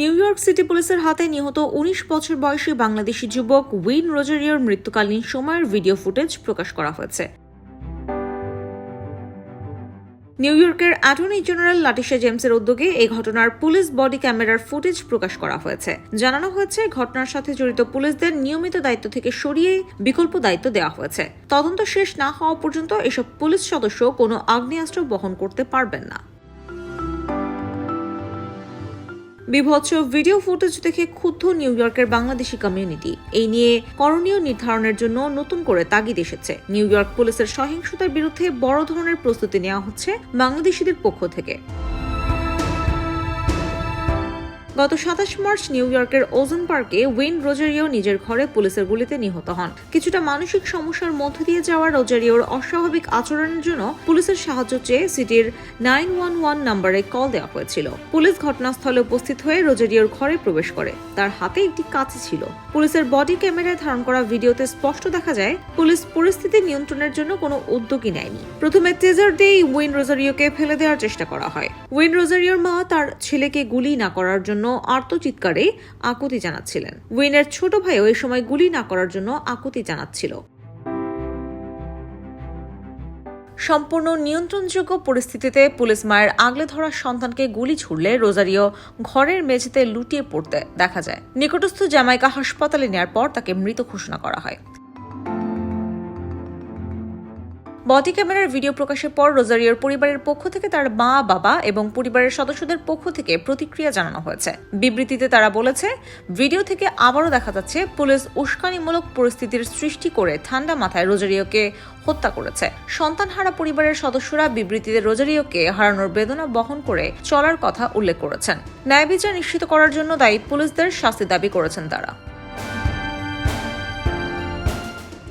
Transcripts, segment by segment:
New York city পুলিশের হাতে নিহত উনিশ বছর বয়সী বাংলাদেশি যুবক উইন রোজারিওর মৃত্যুকালীন সময়ের ভিডিও ফুটেজ প্রকাশ করা হয়েছে। নিউ ইয়র্কের অ্যাটর্নি জেনারেল লাটিশা জেমসের উদ্যোগে এই ঘটনার পুলিশ বডি ক্যামেরার ফুটেজ প্রকাশ করা হয়েছে। জানানো হয়েছে, ঘটনার সাথে জড়িত পুলিশদের নিয়মিত দায়িত্ব থেকে সরিয়ে বিকল্প দায়িত্ব দেওয়া হয়েছে। তদন্ত শেষ না হওয়া পর্যন্ত এসব পুলিশ সদস্য কোনো আগ্নেয়াস্ত্র বহন করতে পারবেন না। বিভৎস ভিডিও ফুটেজ দেখে ক্ষুব্ধ নিউ ইয়র্কের বাংলাদেশি কমিউনিটি এই নিয়ে করণীয় নির্ধারণের জন্য নতুন করে তাগিদ এসেছে। নিউ ইয়র্ক পুলিশের সহিংসতার বিরুদ্ধে বড় ধরনের প্রস্তুতি নেওয়া হচ্ছে বাংলাদেশিদের পক্ষ থেকে। গত সাতাশ মার্চ নিউ ইয়র্কের ওজন পার্কে উইন রোজারিও নিজের ঘরে পুলিশের গুলিতে নিহত হন। কিছুটা মানসিক সমস্যার মধ্য দিয়ে যাওয়া রোজারিওর অস্বাভাবিক আচরণের জন্য পুলিশের সাহায্য চেয়ে সিটির নাইন ওয়ান ওয়ান নম্বরে কল দেওয়া হয়েছিল। পুলিশ ঘটনাস্থলে উপস্থিত হয়ে রোজারিওর ঘরে প্রবেশ করে। তার হাতে একটি কাঁচি ছিল। পুলিশের বডি ক্যামেরায় ধারণ করা ভিডিওতে স্পষ্ট দেখা যায়, পুলিশ পরিস্থিতি নিয়ন্ত্রণের জন্য কোনো উদ্যোগই নেয়নি। প্রথমে তেজার দিয়েই উইন রোজারিওকে ফেলে দেওয়ার চেষ্টা করা হয়। উইন রোজারিওর মা তার ছেলেকে গুলি না করার জন্য আর্তচিৎকারে আকুতি জানাচ্ছিলেন। উইনের ছোট ভাইও এই সময় গুলি না করার জন্য আকুতি জানাচ্ছিল। সম্পূর্ণ নিয়ন্ত্রণযোগ্য পরিস্থিতিতে পুলিশ মায়ের আগলে ধরা সন্তানকে গুলি ছুড়লে রোজারিও ঘরের মেঝেতে লুটিয়ে পড়তে দেখা যায়। নিকটস্থ জামাইকা হাসপাতালে নেয়ার পর তাকে মৃত ঘোষণা করা হয়। বডি ক্যামেরার ভিডিও প্রকাশের পর রোজারিওর পরিবারের পক্ষ থেকে তার মা, বাবা এবং পরিবারের সদস্যদের পক্ষ থেকে প্রতিক্রিয়া জানানো হয়েছে। বিবৃতিতে তারা বলেছে, ভিডিও থেকে আবারও দেখা যাচ্ছে পুলিশ উস্কানিমূলক পরিস্থিতির সৃষ্টি করে ঠান্ডা মাথায় রোজারিওকে হত্যা করেছে। সন্তানহারা পরিবারের সদস্যরা বিবৃতিতে রোজারিওকে হারানোর বেদনা বহন করে চলার কথা উল্লেখ করেছেন। ন্যায় বিচার নিশ্চিত করার জন্য দায়ী পুলিশদের শাস্তি দাবি করেছেন তারা।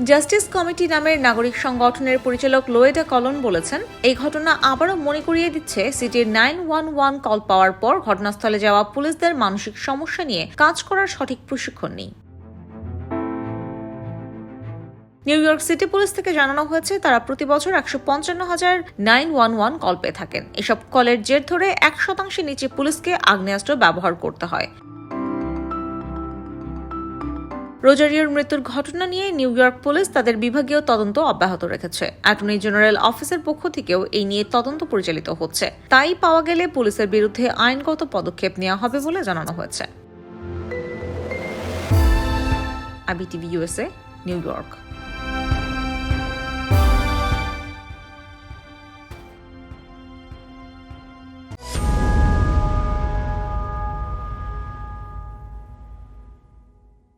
জাস্টিস কমিটি নামের নাগরিক সংগঠনের পরিচালক লোয়েডা কলন বলেছেন, এই ঘটনা আবারও মনে করিয়ে দিচ্ছে সিটির নাইন ওয়ান ওয়ান কল পাওয়ার পর ঘটনাস্থলে যাওয়া পুলিশদের মানসিক সমস্যা নিয়ে কাজ করার সঠিক প্রশিক্ষণ নেই। নিউ ইয়র্ক সিটি পুলিশ থেকে জানানো হয়েছে, তারা প্রতি বছর একশো পঞ্চান্ন হাজার নাইন ওয়ান ওয়ান কল পেয়ে থাকেন। এসব কলের জের ধরে এক শতাংশের নিচে পুলিশকে আগ্নেয়াস্ত্র ব্যবহার করতে হয়। রোজারিওর মৃত্যুর ঘটনা নিয়ে নিউ ইয়র্ক পুলিশ তাদের বিভাগীয় তদন্ত অব্যাহত রেখেছে। অ্যাটর্নি জেনারেল অফিসের পক্ষ থেকেও এই নিয়ে তদন্ত পরিচালিত হচ্ছে। তাই পাওয়া গেলে পুলিশের বিরুদ্ধে আইনগত পদক্ষেপ নেওয়া হবে বলে জানানো হয়েছে। আবিটিভি ইউএসএ নিউ ইয়র্ক।